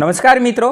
નમસ્કાર મિત્રો.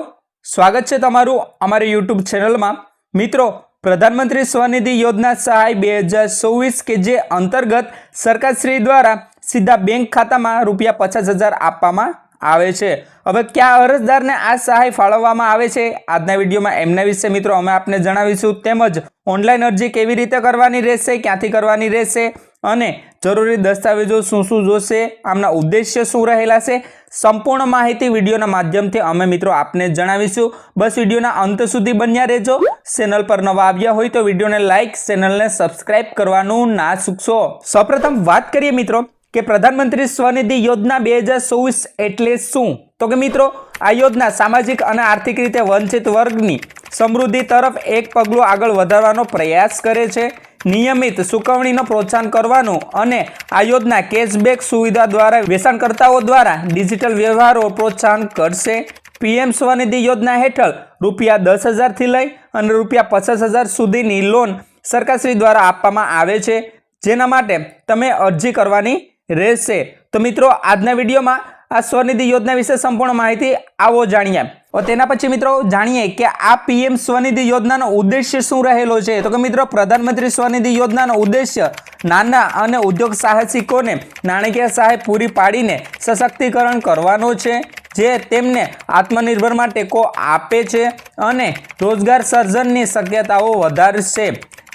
સ્વાગત છે તમારું અમારી યુટ્યુબ ચેનલમાં મિત્રો, પ્રધાનમંત્રી સ્વનિધિ યોજના સહાય બે હજાર ચોવીસ કે જે અંતર્ગત સરકારશ્રી દ્વારા સીધા બેંક ખાતામાં રૂપિયા પચાસ હજાર આપવામાં આવે છે. હવે કયા અરજદારને આ સહાય ફાળવવામાં આવે છે? આજના વિડીયોમાં એમના વિશે મિત્રો અમે આપને જણાવીશું. તેમજ ઓનલાઈન અરજી કેવી રીતે કરવાની રહેશે, ક્યાંથી કરવાની રહેશે અને જરૂરી દસ્તાવેજો શું શું જોશે, આમના ઉદ્દેશ્ય શું રહેલા છે સંપૂર્ણ માહિતી વિડીયોના માધ્યમથી અમે મિત્રો આપને જણાવીશું. બસ વિડીયોના અંત સુધી બન્યા રહેજો. ચેનલ પર નવા આવ્યા હોય તો વિડીયોને લાઇક ચેનલને સબસ્ક્રાઇબ કરવાનું ના ચૂકશો. સૌપ્રથમ વાત કરીએ મિત્રો કે પ્રધાનમંત્રી સ્વનિધિ યોજના બે હજાર ચોવીસ એટલે શું? તો કે મિત્રો, આ યોજના સામાજિક અને આર્થિક રીતે વંચિત વર્ગની સમૃદ્ધિ તરફ એક પગલું આગળ વધારવાનો પ્રયાસ કરે છે. નિયમિત સુકવણીનો પ્રોત્સાહન કરવાનું અને આ યોજના કેશબેક સુવિધા દ્વારા વેચાણકર્તાઓ દ્વારા ડિજિટલ વ્યવહારો પ્રોત્સાહન કરશે. પીએમ સ્વનિધિ યોજના હેઠળ રૂપિયા દસ હજારથી લઈ અને રૂપિયા પચાસ હજાર સુધીની લોન સરકારશ્રી દ્વારા આપવામાં આવે છે. જેના માટે તમે અરજી કરવાની રહેશે. તો મિત્રો, આજના વિડીયોમાં આ સ્વનિધિ યોજના વિશે સંપૂર્ણ માહિતી આવો જાણીએ. તેના પછી મિત્રો જાણીએ કે આ પીએમ સ્વનિધિ યોજનાનો ઉદ્દેશ્ય શું રહેલો છે? તો કે મિત્રો પ્રધાનમંત્રી સ્વનિધિ યોજનાનો ઉદ્દેશ્ય નાના અને ઉદ્યોગ સાહસિકોને નાણાકીય સહાય પૂરી પાડીને સશક્તિકરણ કરવાનો છે, જે તેમને આત્મનિર્ભરમાં ટેકો આપે છે અને રોજગાર સર્જનની શક્યતાઓ વધારશે.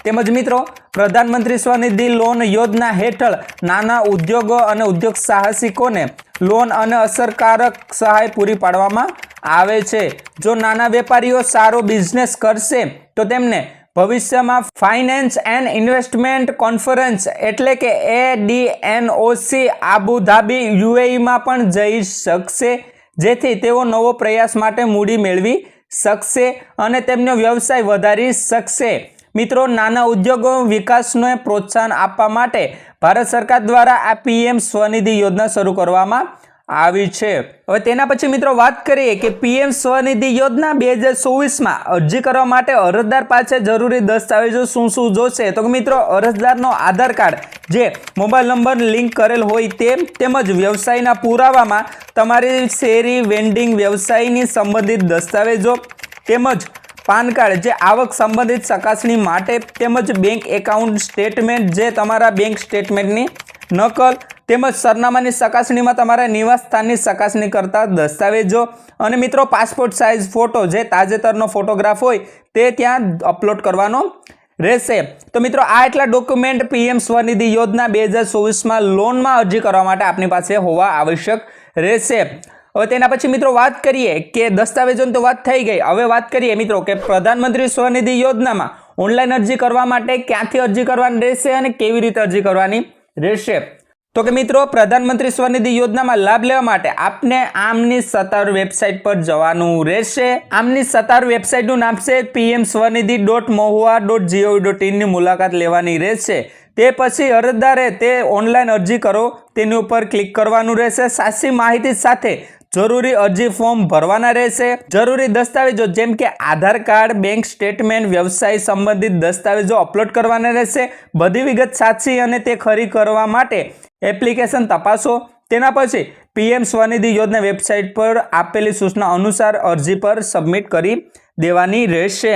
તેમજ મિત્રો પ્રધાનમંત્રી સ્વનિધિ લોન યોજના હેઠળ નાના ઉદ્યોગો અને ઉદ્યોગ સાહસિકોને લોન અને અસરકારક સહાય પૂરી પાડવામાં આવે છે. જો નાના વેપારીઓ સારો બિઝનેસ કરશે, તો તેમને ભવિષ્યમાં ફાઇનાન્સ એન્ડ ઇન્વેસ્ટમેન્ટ કોન્ફરન્સ એટલે કે એ ડી એન ઓસી આબુધાબી યુએઈમાં પણ જઈ શકશે. જેથી તેઓ નવો પ્રયાસ માટે મૂડી મેળવી શકશે અને તેમનો વ્યવસાય વધારી શકશે. મિત્રો, નાના ઉદ્યોગો વિકાસને પ્રોત્સાહન આપવા માટે ભારત સરકાર દ્વારા આ પીએમ સ્વનિધિ યોજના શરૂ કરવામાં આવી છે. હવે તેના પછી મિત્રો વાત કરીએ કે પીએમ સ્વનિધિ યોજના બે હજાર ચોવીસમાં અરજી કરવા માટે અરજદાર પાસે જરૂરી દસ્તાવેજો શું શું જોશે? તો મિત્રો, અરજદારનો આધાર કાર્ડ, જે મોબાઈલ નંબર લિંક કરેલ હોય તે તેમજ વ્યવસાયના પુરાવામાં તમારી શેરી, વેન્ડિંગ, વ્યવસાયની સંબંધિત દસ્તાવેજો તેમજ પાન કાર્ડ જે આવક સંબંધિત ચકાસણી માટે તેમજ બેંક એકાઉન્ટ સ્ટેટમેન્ટ જે તમારા બેંક સ્ટેટમેન્ટની નકલ તેમજ સરનામાની ચકાસણીમાં તમારા નિવાસ સ્થાનની ચકાસણી કરતા દસ્તાવેજો અને મિત્રો પાસપોર્ટ સાઇઝ ફોટો જે તાજેતરનો ફોટોગ્રાફ હોય તે ત્યાં અપલોડ કરવાનો રહેશે. તો મિત્રો આ એટલા ડોક્યુમેન્ટ પીએમ સ્વનિધિ યોજના બે હજાર ચોવીસમાં લોનમાં અરજી કરવા માટે આપની પાસે હોવા આવશ્યક રહેશે. હવે તેના પછી મિત્રો વાત કરીએ કે દસ્તાવેજોની તો વાત થઈ ગઈ. હવે વાત કરીએ મિત્રો કે પ્રધાનમંત્રી સ્વનિધિ યોજનામાં ઓનલાઈન અરજી કરવા માટે ક્યાંથી અરજી કરવાની રહેશે અને કેવી રીતે અરજી કરવાની રહેશે? તો કે મિત્રો, પ્રધાનમંત્રી સ્વનિધિ યોજનામાં લાભ લેવા માટે આપને આમની સત્તાવાર વેબસાઇટ પર જવાનું રહેશે. આમની સત્તાવાર વેબસાઇટનું નામ છે PM Svanidhi dot mohua dot gov dot ઇનની મુલાકાત લેવાની રહેશે. તે પછી અરજદારે તે ઓનલાઈન અરજી કરો, તેની ઉપર ક્લિક કરવાનું રહેશે. સાચી માહિતી સાથે જરૂરી અરજી ફોર્મ ભરવાના રહેશે. જરૂરી દસ્તાવેજો જેમ કે આધાર કાર્ડ, બેંક સ્ટેટમેન્ટ, વ્યવસાય સંબંધિત દસ્તાવેજો અપલોડ કરવાના રહેશે. બધી વિગત સાચી અને તે ખરી કરવા માટે એપ્લિકેશન તપાસો. તેના પછી પીએમ સ્વનિધિ યોજના વેબસાઇટ પર આપેલી સૂચના અનુસાર અરજી પર સબમિટ કરી દેવાની રહેશે.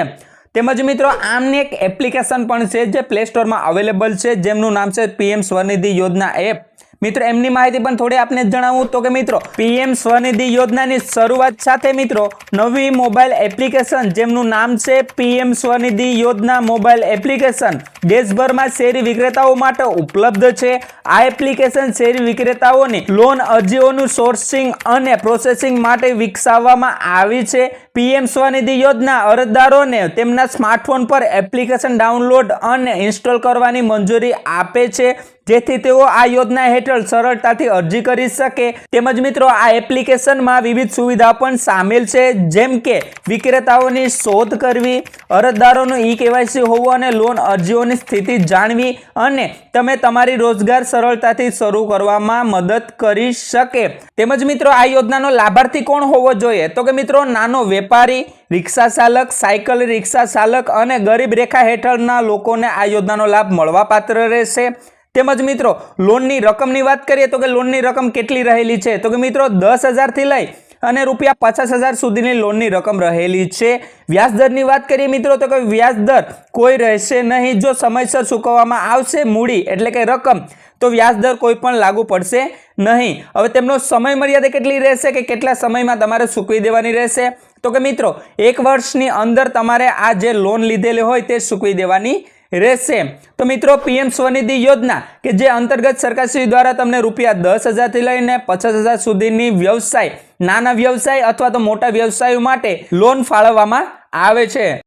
તેમજ મિત્રો, આમની એક એપ્લિકેશન પણ છે જે પ્લે સ્ટોરમાં અવેલેબલ છે. જેમનું નામ છે પીએમ સ્વનિધિ યોજના એપ. મિત્રો, એમની માહિતી પણ થોડી આપને જણાવું. તો કે મિત્રો, પીએમ સ્વનિધિ યોજનાની શરૂઆત સાથે મિત્રો, નવી મોબાઈલ એપ્લિકેશન જેમનું નામ છે પીએમ સ્વનિધિ યોજના મોબાઈલ એપ્લિકેશન, દેશભરમાં શેરી વિક્રેતાઓ માટે ઉપલબ્ધ છે. આ એપ્લિકેશન શેરી વિક્રેતાઓની લોન અરજીઓનું સોર્સિંગ અને પ્રોસેસિંગ માટે વિકસાવવામાં આવી છે. પીએમ સ્વનિધિ યોજના અરજદારોને તેમના સ્માર્ટફોન પર એપ્લિકેશન ડાઉનલોડ અને ઇન્સ્ટોલ કરવાની મંજૂરી આપે છે. જેથી તેઓ આ યોજના હેઠળ સરળતાથી અરજી કરી શકે. તેમજ મિત્રો, આ એપ્લિકેશનમાં વિવિધ સુવિધા પણ સામેલ છે. જેમ કે વિક્રેતાઓની શોધ કરવી, અરજદારોનું ઈ કેવાયસી હોવું અને લોન અરજીઓની સ્થિતિ જાણવી અને તમે તમારી રોજગાર સરળતાથી શરૂ કરવામાં મદદ કરી શકે. તેમજ મિત્રો, આ યોજનાનો લાભાર્થી કોણ હોવો જોઈએ? તો કે મિત્રો, નાનો વેપારી, રિક્ષા ચાલક, સાયકલ રિક્ષા ચાલક અને ગરીબ રેખા હેઠળના લોકોને આ યોજનાનો લાભ મળવાપાત્ર રહેશે. તેમજ મિત્રો, લોનની રકમની વાત કરીએ તો કે લોનની રકમ કેટલી રહેલી છે? તો કે મિત્રો, દસ હજારથી લઈ અને રૂપિયા પચાસ હજાર સુધીની લોનની રકમ રહેલી છે. વ્યાજદરની વાત કરીએ મિત્રો, તો કે વ્યાજદર કોઈ રહેશે નહીં. જો સમયસર ચૂકવવામાં આવશે મૂડી એટલે કે રકમ, તો વ્યાજદર કોઈ પણ લાગુ પડશે નહીં. હવે તેમનો સમય મર્યાદા કેટલી રહેશે કે કેટલા સમયમાં તમારે ચૂકવી દેવાની રહેશે? તો કે મિત્રો, એક વર્ષની અંદર તમારે આ જે લોન લીધેલી હોય તે ચૂકવી દેવાની રહેશે. તો મિત્રો, પીએમ સ્વનિધિ યોજના, કે જે અંતર્ગત સરકારશ્રી દ્વારા તમને રૂપિયા દસ હજારથી લઈને પચાસ હજાર સુધીની વ્યવસાય, નાના વ્યવસાય અથવા તો મોટા વ્યવસાયો માટે લોન ફાળવવામાં આવે છે.